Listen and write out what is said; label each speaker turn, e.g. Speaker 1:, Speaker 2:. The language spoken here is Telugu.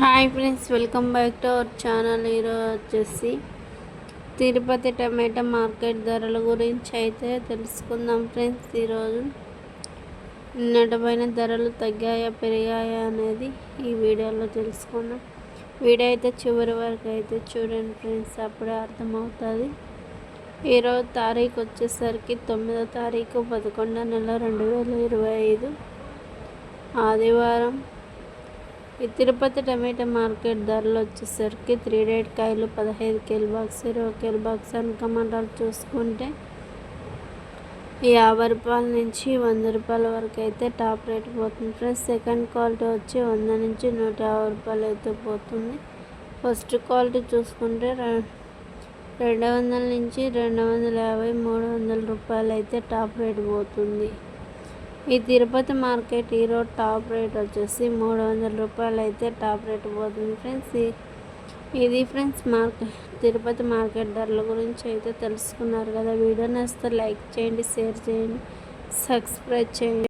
Speaker 1: Hi friends welcome back to our channel. ఈరోజు వచ్చేసి తిరుపతి టమాటా మార్కెట్ ధరల గురించి అయితే తెలుసుకుందాం ఫ్రెండ్స్. ఈరోజు నిన్నటిపైన ధరలు తగ్గాయా పెరిగాయా అనేది ఈ వీడియోలో తెలుసుకుందాం. వీడియో అయితే చివరి వరకు అయితే చూడండి ఫ్రెండ్స్ అప్పుడే అర్థమవుతుంది. ఈరోజు తారీఖు వచ్చేసరికి తొమ్మిదో తారీఖు పదకొండో నెల రెండు వేల ఇరవై ఐదు. ఆదివారం ఈ తిరుపతి టమాటా మార్కెట్ ధరలు వచ్చేసరికి త్రీ డేట్ కాయలు పదహైదు కేల్ బాక్స్ ఇరవై కేల్ బాక్స్ టమాటాలు చూసుకుంటే యాభై రూపాయల నుంచి వంద రూపాయల వరకు అయితే టాప్ రేట్ పోతుంది. ఫ్రెండ్స్ సెకండ్ క్వాలిటీ వచ్చి వంద నుంచి నూట యాభై రూపాయలు అయితే పోతుంది. ఫస్ట్ క్వాలిటీ చూసుకుంటే రెండు వందల నుంచి రెండు వందల యాభై మూడు వందల రూపాయలు అయితే టాప్ రేట్ పోతుంది. ఈ తిరుపతి మార్కెట్ ఈరోజు టాప్ రేట్ వచ్చేసి మూడు వందల రూపాయలు అయితే టాప్ రేట్ పోతుంది ఫ్రెండ్స్. ఇది ఫ్రెండ్స్ మార్కెట్ తిరుపతి మార్కెట్ ధరల గురించి అయితే తెలుసుకున్నారు కదా. వీడియో నచ్చితే లైక్ చేయండి షేర్ చేయండి సబ్స్క్రైబ్ చేయండి.